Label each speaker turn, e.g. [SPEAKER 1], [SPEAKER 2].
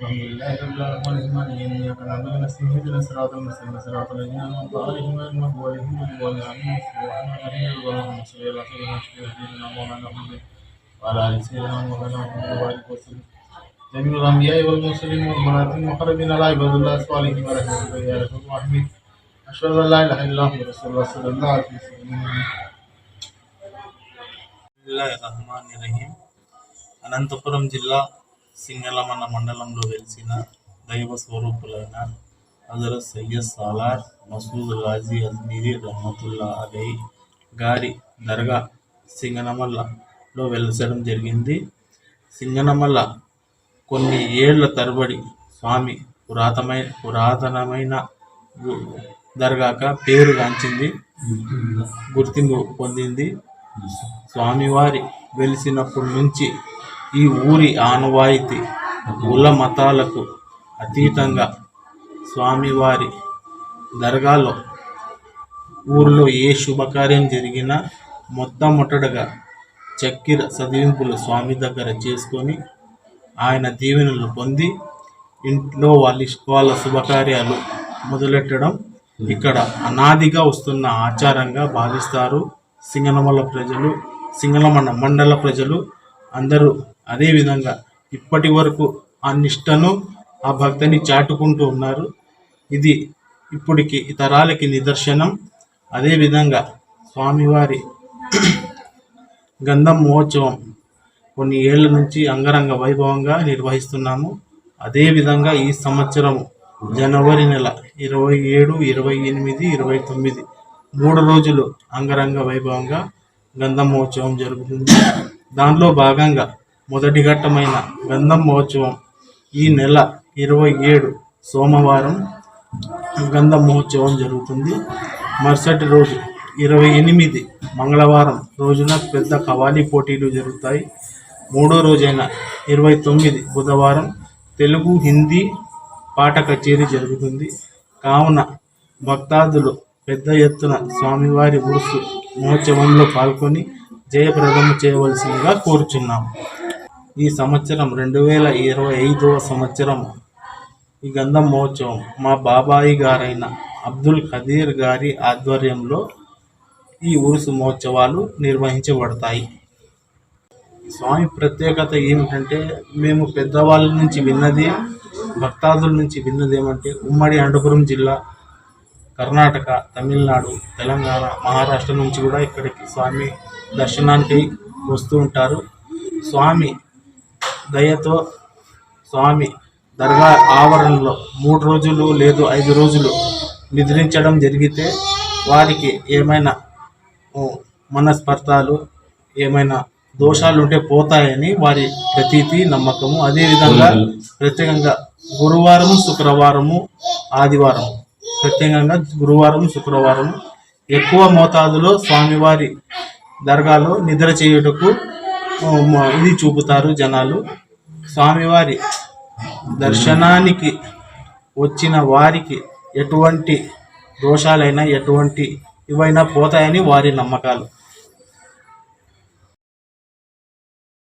[SPEAKER 1] بسم الله الرحمن الرحيم الحمد لله رب العالمين الرحمن إياك نعبد ونستعين اهدنا الصراط المستقيم صراط الذين أنعمت عليهم غير المغضوب عليهم ولا الضالين آمين الرحمن الرحيم اللهم صل على سيدنا سيدنا مولانا محمد وعلى آل سيدنا مولانا محمد وبارك وسلم جميع الأنبياء والمرسلين والملائكة المقربين على عباد الله الصالحين ورحمة الله يا رب العالمين أشهد أن لا إله إلا الله ورسول الله صلى الله عليه وسلم
[SPEAKER 2] బిస్మిల్లాహిర్రహమానిర్రహీం అనంతపురం జిల్లా సింగళమన్న మండలంలో వెలిసిన దైవ స్వరూపులైన హజరత్ సయ్యద్ సాలార్ మసూద్ గాజీ అజ్మీరి రహమతుల్లా అలై గారి దర్గా సింగనమల్లలో వెలసడం జరిగింది. సింగనమల్ల కొన్ని ఏళ్ళ తరబడి స్వామి పురాతమైన పురాతనమైన దర్గాక పేరుగాంచింది గుర్తింపు పొందింది. స్వామివారి వెలిసినప్పటి నుంచి ఈ ఊరి ఆనవాయితీ కుల మతాలకు అతీతంగా స్వామివారి దర్గాలో ఊరిలో ఏ శుభకార్యం జరిగినా మొట్టమొదటగా చక్కెర చదివింపులు స్వామి దగ్గర చేసుకొని ఆయన దీవెనలు పొంది ఇంట్లో వాళ్ళ ఇష్- వాళ్ళ శుభకార్యాలు మొదలెట్టడం ఇక్కడ అనాదిగా వస్తున్న ఆచారంగా భావిస్తారు. సింగనమల ప్రజలు సింగనమన్న మండల ప్రజలు అందరూ అదేవిధంగా ఇప్పటి వరకు ఆ నిష్టను ఆ భక్తిని చాటుకుంటూ ఉన్నారు. ఇది ఇప్పటికి తరాలకి నిదర్శనం. అదేవిధంగా స్వామివారి గంధం మహోత్సవం కొన్ని ఏళ్ళ నుంచి అంగరంగ వైభవంగా నిర్వహిస్తున్నాము. అదేవిధంగా ఈ సంవత్సరం జనవరి నెల ఇరవై ఏడు ఇరవై ఎనిమిది ఇరవై తొమ్మిది మూడు రోజులు అంగరంగ వైభవంగా గంధం మహోత్సవం జరుగుతుంది. దానిలో భాగంగా మొదటి ఘట్టమైన గంధం మహోత్సవం ఈ నెల ఇరవై ఏడు సోమవారం గంధం మహోత్సవం జరుగుతుంది. మరుసటి రోజు ఇరవై ఎనిమిది మంగళవారం రోజున పెద్ద కవాలీ పోటీలు జరుగుతాయి. మూడో రోజైన ఇరవై తొమ్మిది బుధవారం తెలుగు హిందీ పాట కచేరీ జరుగుతుంది. కావున భక్తాదులు పెద్ద ఎత్తున స్వామివారి ఉరుసు మహోత్సవంలో పాల్గొని జయప్రదం చేయవలసిందిగా కోరుచున్నాం ఈ సంవత్సరం రెండు వేల ఇరవై ఐదవ సంవత్సరం ఈ గంధం మహోత్సవం. మా బాబాయి గారైన అబ్దుల్ ఖదీర్ గారి ఆధ్వర్యంలో ఈ ఉరుసు మహోత్సవాలు నిర్వహించబడతాయి. స్వామి ప్రత్యేకత ఏమిటంటే మేము పెద్దవాళ్ళ నుంచి విన్నది భక్తాదుల నుంచి విన్నది ఏమంటే ఉమ్మడి అనంతపురం జిల్లా కర్ణాటక తమిళనాడు తెలంగాణ మహారాష్ట్ర నుంచి కూడా ఇక్కడికి స్వామి దర్శనానికి వస్తూ ఉంటారు. స్వామి దయతో స్వామి దర్గా ఆవరణలో మూడు రోజులు లేదు ఐదు రోజులు నిద్రించడం జరిగితే వారికి ఏమైనా మనస్పర్ధాలు ఏమైనా దోషాలు ఉంటే పోతాయని వారి ప్రతీతి నమ్మకము. అదేవిధంగా ప్రత్యేకంగా గురువారము శుక్రవారము ఆదివారం. ప్రత్యేకంగా గురువారం శుక్రవారం ఎక్కువ మోతాదులో స్వామివారి దర్గాలో నిద్ర చేయుటకు ఇది చూపుతారు జనాలు. స్వామివారి దర్శనానికి వచ్చిన వారికి ఎటువంటి దోషాలైనా ఎటువంటి ఇవైనా పోతాయని వారి నమ్మకాలు.